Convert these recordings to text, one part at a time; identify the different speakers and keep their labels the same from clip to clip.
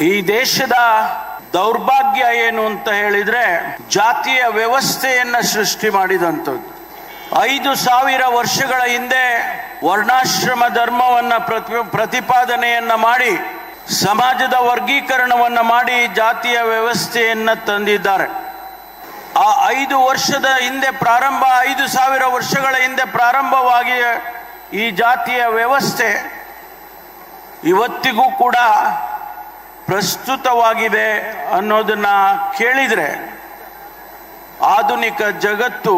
Speaker 1: ಈ ದೇಶದ ದೌರ್ಭಾಗ್ಯ ಏನು ಅಂತ ಹೇಳಿದ್ರೆ ಜಾತಿಯ ವ್ಯವಸ್ಥೆಯನ್ನ ಸೃಷ್ಟಿ ಮಾಡಿದಂಥದ್ದು. ಐದು ಸಾವಿರ ವರ್ಷಗಳ ಹಿಂದೆ ವರ್ಣಾಶ್ರಮ ಧರ್ಮವನ್ನ ಪ್ರತಿ ಪ್ರತಿಪಾದನೆಯನ್ನ ಮಾಡಿ, ಸಮಾಜದ ವರ್ಗೀಕರಣವನ್ನ ಮಾಡಿ ಜಾತಿಯ ವ್ಯವಸ್ಥೆಯನ್ನ ತಂದಿದ್ದಾರೆ. ಆ ಐದು ವರ್ಷದ ಹಿಂದೆ ಪ್ರಾರಂಭ, ಐದು ಸಾವಿರ ವರ್ಷಗಳ ಹಿಂದೆ ಪ್ರಾರಂಭವಾಗಿ ಈ ಜಾತಿಯ ವ್ಯವಸ್ಥೆ ಇವತ್ತಿಗೂ ಕೂಡ ಪ್ರಸ್ತುತವಾಗಿದೆ ಅನ್ನೋದನ್ನ ಕೇಳಿದರೆ ಆಧುನಿಕ ಜಗತ್ತು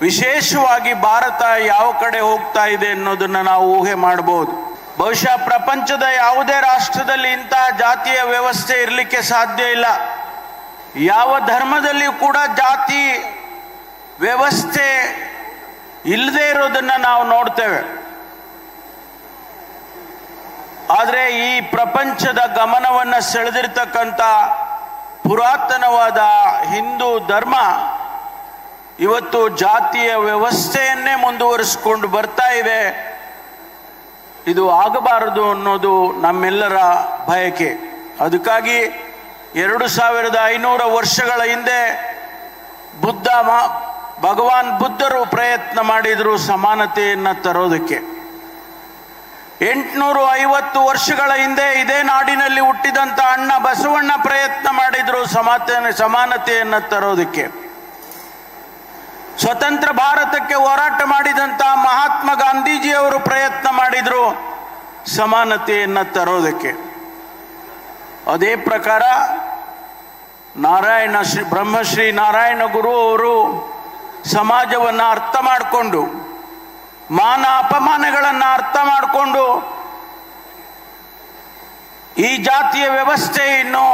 Speaker 1: ವಿಶೇಷವಾಗಿ ಭಾರತ ಯಾವ ಕಡೆ ಹೋಗ್ತಾ ಇದೆ ಅನ್ನೋದನ್ನ ನಾವು ಊಹೆ ಮಾಡಬಹುದು ಬಹುಶಃ ಪ್ರಪಂಚದ ಯಾವುದೇ ರಾಷ್ಟ್ರದಲ್ಲಿ ಇಂತಹ ಜಾತಿಯ ವ್ಯವಸ್ಥೆ ಇರಲಿಕ್ಕೆ ಸಾಧ್ಯ ಇಲ್ಲ. ಯಾವ ಧರ್ಮದಲ್ಲಿಯೂ ಕೂಡ ಜಾತಿ ವ್ಯವಸ್ಥೆ ಇಲ್ಲದೆ ಇರೋದನ್ನ ನಾವು ನೋಡ್ತೇವೆ. ಆದರೆ ಈ ಪ್ರಪಂಚದ ಗಮನವನ್ನ ಸೆಳೆದಿರ್ತಕ್ಕಂಥ ಪುರಾತನವಾದ ಹಿಂದೂ ಧರ್ಮ ಇವತ್ತು ಜಾತಿಯ ವ್ಯವಸ್ಥೆಯನ್ನೇ ಮುಂದುವರಿಸಿಕೊಂಡು ಬರ್ತಾ ಇದೆ. ಇದು ಆಗಬಾರದು ಅನ್ನೋದು ನಮ್ಮೆಲ್ಲರ ಬಯಕೆ. ಅದಕ್ಕಾಗಿ ಎರಡು ಸಾವಿರದ ಐನೂರ ವರ್ಷಗಳ ಹಿಂದೆ ಬುದ್ಧ ಮಾ ಭಗವಾನ್ ಬುದ್ಧರು ಪ್ರಯತ್ನ ಮಾಡಿದರು ಸಮಾನತೆಯನ್ನು ತರೋದಕ್ಕೆ. ಎಂಟುನೂರು ಐವತ್ತು ವರ್ಷಗಳ ಹಿಂದೆ ಇದೇ ನಾಡಿನಲ್ಲಿ ಹುಟ್ಟಿದಂತ ಅಣ್ಣ ಬಸವಣ್ಣ ಪ್ರಯತ್ನ ಮಾಡಿದ್ರು ಸಮಾತೆಯನ್ನು ಸಮಾನತೆಯನ್ನು ತರೋದಕ್ಕೆ. ಸ್ವತಂತ್ರ ಭಾರತಕ್ಕೆ ಹೋರಾಟ ಮಾಡಿದಂತ ಮಹಾತ್ಮ ಗಾಂಧೀಜಿಯವರು ಪ್ರಯತ್ನ ಮಾಡಿದ್ರು ಸಮಾನತೆಯನ್ನು ತರೋದಕ್ಕೆ. ಅದೇ ಪ್ರಕಾರ ನಾರಾಯಣ ಶ್ರೀ ಬ್ರಹ್ಮಶ್ರೀ ನಾರಾಯಣ ಗುರು ಅವರು ಸಮಾಜವನ್ನು ಅರ್ಥ ಮಾಡಿಕೊಂಡು ಮಾನ ಅಪಮಾನಗಳನ್ನು ಅರ್ಥ ಮಾಡಿಕೊಂಡು ಈ ಜಾತಿಯ ವ್ಯವಸ್ಥೆ ಇನ್ನು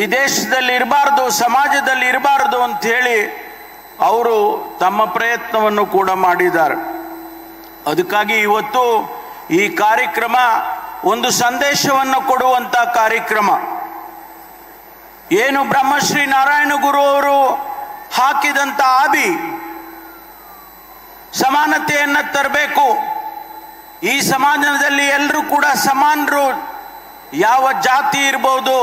Speaker 1: ಈ ದೇಶದಲ್ಲಿ ಇರಬಾರ್ದು, ಸಮಾಜದಲ್ಲಿ ಇರಬಾರ್ದು ಅಂತ ಹೇಳಿ ಅವರು ತಮ್ಮ ಪ್ರಯತ್ನವನ್ನು ಕೂಡ ಮಾಡಿದ್ದಾರೆ. ಅದಕ್ಕಾಗಿ ಇವತ್ತು ಈ ಕಾರ್ಯಕ್ರಮ ಒಂದು ಸಂದೇಶವನ್ನು ಕೊಡುವಂತ ಕಾರ್ಯಕ್ರಮ. ಏನು ಬ್ರಹ್ಮಶ್ರೀ ನಾರಾಯಣ ಗುರು ಅವರು ಹಾಕಿದಂತ ಆಬಿ ಸಮಾನತೆಯನ್ನ ತರಬೇಕು. ಈ ಸಮಾಜದಲ್ಲಿ ಎಲ್ಲರೂ ಕೂಡ ಸಮಾನರು. ಯಾವ ಜಾತಿ ಇರ್ಬೋದು,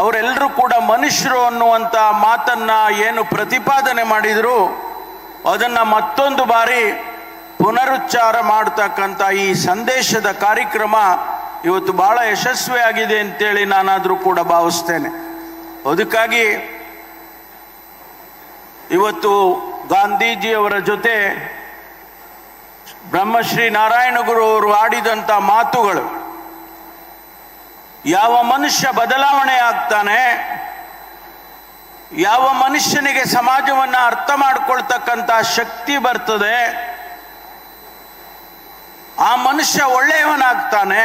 Speaker 1: ಅವರೆಲ್ಲರೂ ಕೂಡ ಮನುಷ್ಯರು ಅನ್ನುವಂಥ ಮಾತನ್ನ ಏನು ಪ್ರತಿಪಾದನೆ ಮಾಡಿದ್ರು. ಅದನ್ನ ಮತ್ತೊಂದು ಬಾರಿ ಪುನರುಚ್ಚಾರ ಮಾಡತಕ್ಕಂಥ ಈ ಸಂದೇಶದ ಕಾರ್ಯಕ್ರಮ ಇವತ್ತು ಬಹಳ ಯಶಸ್ವಿಯಾಗಿದೆ ಅಂತೇಳಿ ನಾನಾದರೂ ಕೂಡ ಭಾವಿಸ್ತೇನೆ. ಅದಕ್ಕಾಗಿ ಇವತ್ತು ಗಾಂಧೀಜಿಯವರ ಜೊತೆ ಬ್ರಹ್ಮಶ್ರೀ ನಾರಾಯಣ ಗುರು ಅವರು ಆಡಿದಂಥ ಮಾತುಗಳು. ಯಾವ ಮನುಷ್ಯ ಬದಲಾವಣೆ ಆಗ್ತಾನೆ, ಯಾವ ಮನುಷ್ಯನಿಗೆ ಸಮಾಜವನ್ನು ಅರ್ಥ ಮಾಡ್ಕೊಳ್ತಕ್ಕಂಥ ಶಕ್ತಿ ಬರ್ತದೆ, ಆ ಮನುಷ್ಯ ಒಳ್ಳೆಯವನಾಗ್ತಾನೆ,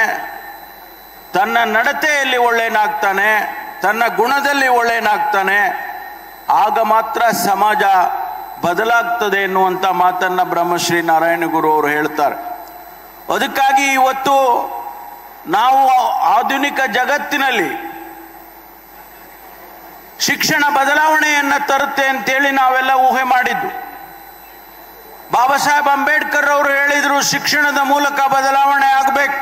Speaker 1: ತನ್ನ ನಡತೆಯಲ್ಲಿ ಒಳ್ಳೆಯನಾಗ್ತಾನೆ, ತನ್ನ ಗುಣದಲ್ಲಿ ಒಳ್ಳೆಯನಾಗ್ತಾನೆ, ಆಗ ಮಾತ್ರ ಸಮಾಜ ಬದಲಾಗ್ತದೆ ಎನ್ನುವಂಥ ಮಾತನ್ನ ಬ್ರಹ್ಮಶ್ರೀ ನಾರಾಯಣ ಗುರು ಅವರು ಹೇಳ್ತಾರೆ. ಅದಕ್ಕಾಗಿ ಇವತ್ತು ನಾವು ಆಧುನಿಕ ಜಗತ್ತಿನಲ್ಲಿ ಶಿಕ್ಷಣ ಬದಲಾವಣೆಯನ್ನು ತರುತ್ತೆ ಅಂತೇಳಿ ನಾವೆಲ್ಲ ಊಹೆ ಮಾಡಿದ್ದು. ಬಾಬಾ ಸಾಹೇಬ್ ಅಂಬೇಡ್ಕರ್ ಅವರು ಹೇಳಿದ್ರು ಶಿಕ್ಷಣದ ಮೂಲಕ ಬದಲಾವಣೆ ಆಗಬೇಕು.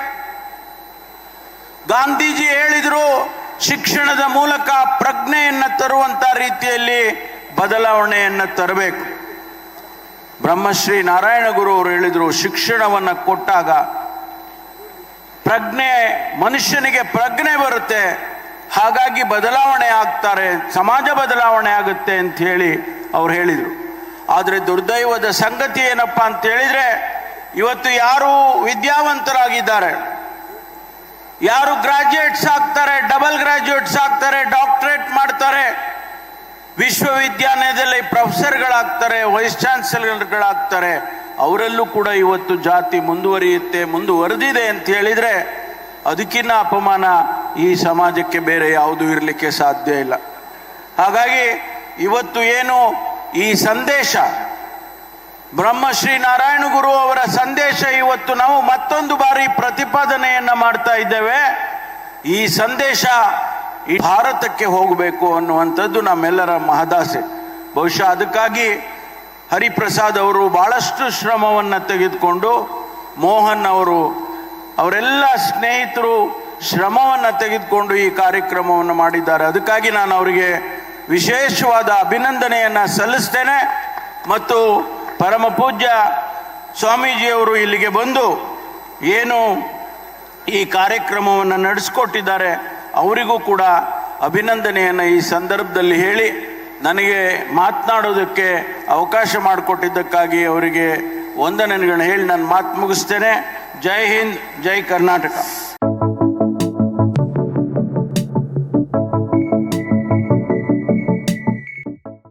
Speaker 1: ಗಾಂಧೀಜಿ ಹೇಳಿದ್ರು ಶಿಕ್ಷಣದ ಮೂಲಕ ಪ್ರಜ್ಞೆಯನ್ನು ತರುವಂತ ರೀತಿಯಲ್ಲಿ ಬದಲಾವಣೆಯನ್ನ ತರಬೇಕು. ಬ್ರಹ್ಮಶ್ರೀ ನಾರಾಯಣ ಗುರು ಅವರು ಹೇಳಿದರು, ಶಿಕ್ಷಣವನ್ನು ಕೊಟ್ಟಾಗ ಪ್ರಜ್ಞೆ, ಮನುಷ್ಯನಿಗೆ ಪ್ರಜ್ಞೆ ಬರುತ್ತೆ. ಹಾಗಾಗಿ ಬದಲಾವಣೆ ಆಗ್ತಾರೆ, ಸಮಾಜ ಬದಲಾವಣೆ ಆಗುತ್ತೆ ಅಂತ ಹೇಳಿ ಅವ್ರು ಹೇಳಿದರು. ಆದರೆ ದುರ್ದೈವದ ಸಂಗತಿ ಏನಪ್ಪ ಅಂತ ಹೇಳಿದರೆ, ಇವತ್ತು ಯಾರು ವಿದ್ಯಾವಂತರಾಗಿದ್ದಾರೆ, ಯಾರು ಗ್ರಾಜ್ಯುಯೇಟ್ಸ್ ಆಗ್ತಾರೆ ಡಬಲ್ ಗ್ರಾಜ್ಯುಯೇಟ್ಸ್ ಆಗ್ತಾರೆ ಡಾಕ್ಟ್ರೇಟ್ ಮಾಡ್ತಾರೆ ವಿಶ್ವವಿದ್ಯಾಲಯದಲ್ಲಿ ಪ್ರೊಫೆಸರ್ಗಳಾಗ್ತಾರೆ, ವೈಸ್ ಚಾನ್ಸಲರ್ಗಳಾಗ್ತಾರೆ. ಅವರಲ್ಲೂ ಕೂಡ ಇವತ್ತು ಜಾತಿ ಮುಂದುವರಿಯುತ್ತೆ, ಮುಂದುವರೆದಿದೆ ಅಂತ ಹೇಳಿದ್ರೆ ಅದಕ್ಕಿನ್ನ ಅಪಮಾನ ಈ ಸಮಾಜಕ್ಕೆ ಬೇರೆ ಯಾವುದು ಇರಲಿಕ್ಕೆ ಸಾಧ್ಯ ಇಲ್ಲ. ಹಾಗಾಗಿ ಇವತ್ತು ಏನು ಈ ಸಂದೇಶ, ಬ್ರಹ್ಮಶ್ರೀ ನಾರಾಯಣ ಗುರು ಅವರ ಸಂದೇಶ ಇವತ್ತು ನಾವು ಮತ್ತೊಂದು ಬಾರಿ ಪ್ರತಿಪಾದನೆಯನ್ನ ಮಾಡ್ತಾ ಇದ್ದೇವೆ. ಈ ಸಂದೇಶ ಈ ಭಾರತಕ್ಕೆ ಹೋಗಬೇಕು ಅನ್ನುವಂಥದ್ದು ನಮ್ಮೆಲ್ಲರ ಮಹದಾಸೆ. ಬಹುಶಃ ಅದಕ್ಕಾಗಿ ಹರಿಪ್ರಸಾದ್ ಅವರು ಬಹಳಷ್ಟು ಶ್ರಮವನ್ನು ತೆಗೆದುಕೊಂಡು ಮೋಹನ್ ಅವರು, ಅವರೆಲ್ಲ ಸ್ನೇಹಿತರು ಶ್ರಮವನ್ನು ತೆಗೆದುಕೊಂಡು ಈ ಕಾರ್ಯಕ್ರಮವನ್ನು ಮಾಡಿದ್ದಾರೆ. ಅದಕ್ಕಾಗಿ ನಾನು ಅವರಿಗೆ ವಿಶೇಷವಾದ ಅಭಿನಂದನೆಯನ್ನು ಸಲ್ಲಿಸ್ತೇನೆ. ಮತ್ತು ಪರಮ ಪೂಜ್ಯ ಸ್ವಾಮೀಜಿಯವರು ಇಲ್ಲಿಗೆ ಬಂದು ಏನು ಈ ಕಾರ್ಯಕ್ರಮವನ್ನು ನಡೆಸ್ಕೊಟ್ಟಿದ್ದಾರೆ ಅವರಿಗೂ ಕೂಡ ಅಭಿನಂದನೆಯನ್ನು ಈ ಸಂದರ್ಭದಲ್ಲಿ ಹೇಳಿ ನನಗೆ ಮಾತನಾಡೋದಕ್ಕೆ ಅವಕಾಶ ಮಾಡಿಕೊಟ್ಟಿದ್ದಕ್ಕಾಗಿ ಅವರಿಗೆ ವಂದನೆಗಳನ್ನು ಹೇಳಿ ನಾನು ಮಾತು ಮುಗಿಸ್ತೇನೆ. ಜೈ ಹಿಂದ್, ಜೈ ಕರ್ನಾಟಕ.